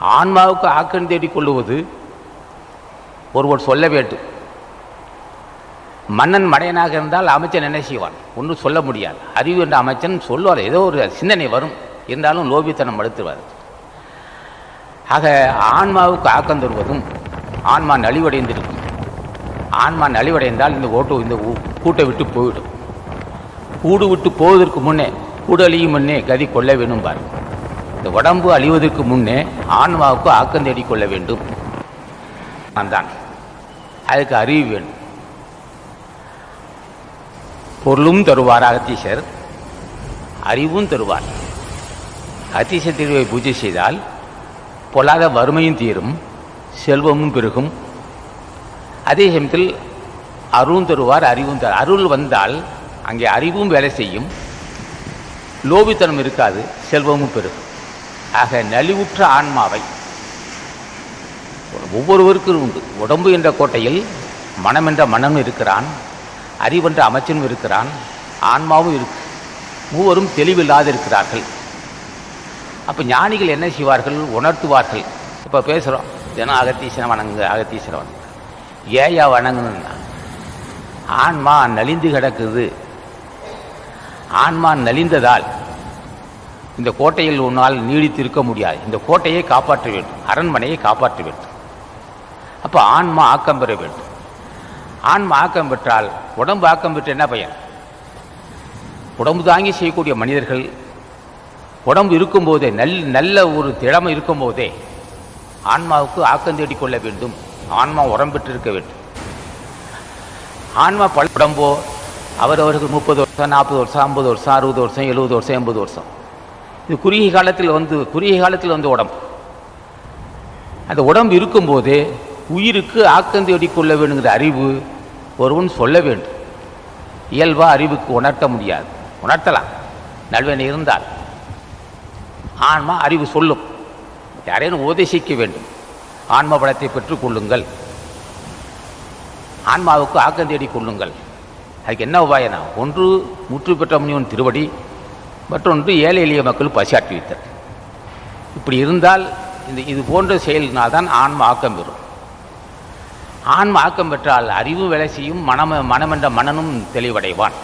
ஆன்மாவுக்கு ஆக்கம் தேடிக் கொள்ளுவது ஒருவர் சொல்ல வேண்டும். மன்னன் மடையனாக இருந்தால் அமைச்சன் என்ன செய்வான்? ஒன்றும் சொல்ல முடியாது. அறிவு என்ற அமைச்சன் சொல்லுவார் ஏதோ ஒரு சிந்தனை வரும். இருந்தாலும் லோபித்தனம் மடுத்துவார் ஆக ஆன்மாவுக்கு ஆக்கம் தருவதும் ஆன்மா நலிவடைந்திருக்கும். ஆன்மா நலிவடைந்தால் இந்த ஓட்டு இந்த கூட்டை விட்டு போய்விடும் கூடு விட்டு போவதற்கு முன்னே கூடலியும் முன்னே கதி கொள்ள வேணும் பாருங்கள் இந்த உடம்பு அழிவதற்கு முன்னே ஆன்மாவுக்கு ஆக்கம் தேடிக் கொள்ள வேண்டும். தான் அதுக்கு அறிவு வேண்டும் பொருளும் தருவார் அகத்தீசர் அறிவும் தருவார். அகத்தீச தீர்வை பூஜை செய்தால் பொல்லாத வறுமையும் தீரும் செல்வமும் பெருகும். அதே சமயத்தில் அருளும் தருவார் அறிவும் தரு அருள் வந்தால் அங்கே அறிவும் வேலை செய்யும். லோபித்தனம் இருக்காது செல்வமும் பெருகும். ஆக நலிவுற்ற ஆன்மாவை. ஒவ்வொருவருக்கும் உண்டு. உடம்பு என்ற கோட்டையில் மனம் என்ற மனம் இருக்கிறான். அறிவென்ற அமைச்சனும் இருக்கிறான். ஆன்மாவும் இருக்கு. மூவரும் தெளிவில்லாது இருக்கிறார்கள். அப்போ ஞானிகள் என்ன செய்வார்கள்? உணர்த்துவார்கள். இப்போ பேசுகிறோம் தினம் அகத்தீசனை வணங்கு அகத்தீசனை வணங்கு ஏயா வணங்கணும்னா ஆன்மா நலிந்து கிடக்குது. ஆன்மா நலிந்ததால் இந்த கோட்டையில் உன்னால் நீடித்து இருக்க முடியாது. இந்த கோட்டையை காப்பாற்ற வேண்டும். அரண்மனையை காப்பாற்ற வேண்டும். அப்போ ஆன்மா ஆக்கம் பெற வேண்டும். ஆன்மா ஆக்கம் பெற்றால் உடம்பு ஆக்கம் பெற்ற என்ன பயன்? உடம்பு தாங்கி செய்யக்கூடிய மனிதர்கள் உடம்பு இருக்கும்போதே நல் நல்ல ஒரு திறமை இருக்கும்போதே ஆன்மாவுக்கு ஆக்கம் தேடிக் கொள்ள வேண்டும். ஆன்மா உரம் பெற்றிருக்க வேண்டும். ஆன்மா பல உடம்போ அவரவருக்கு முப்பது வருஷம் நாற்பது வருஷம் ஐம்பது வருஷம் அறுபது வருஷம் எழுபது வருஷம் எண்பது வருஷம். இது குறுகிய காலத்தில் வந்து குறுகிய காலத்தில் வந்து உடம்பு. அந்த உடம்பு இருக்கும்போது உயிருக்கு ஆக்கம் தேடிக் கொள்ள வேணுங்கிற அறிவு ஒருவன் சொல்ல வேண்டும். இயல்பாக அறிவுக்கு உணர்த்த முடியாது. உணர்த்தலாம். நல்வன் இருந்தால். ஆன்மா அறிவு சொல்லும். யாரேனும் உபதேசிக்க வேண்டும். ஆன்ம பலத்தை பெற்றுக்கொள்ளுங்கள் ஆன்மாவுக்கு ஆக்கம் தேடிக் கொள்ளுங்கள் அதுக்கு என்ன உபாயனா? ஒன்று முற்று பெற்ற முனிவன் திருவடி மற்றொன்று ஏழை எளிய மக்கள் பசியாற்றி வைத்தல் இப்படி இருந்தால் இந்த இது போன்ற செயலினால்தான் ஆன்ம ஆக்கம் பெறும். ஆன்ம ஆக்கம் பெற்றால் அறிவு வேலை செய்யும் மனம் மனமென்ற மனனும் தெளிவடைவான்.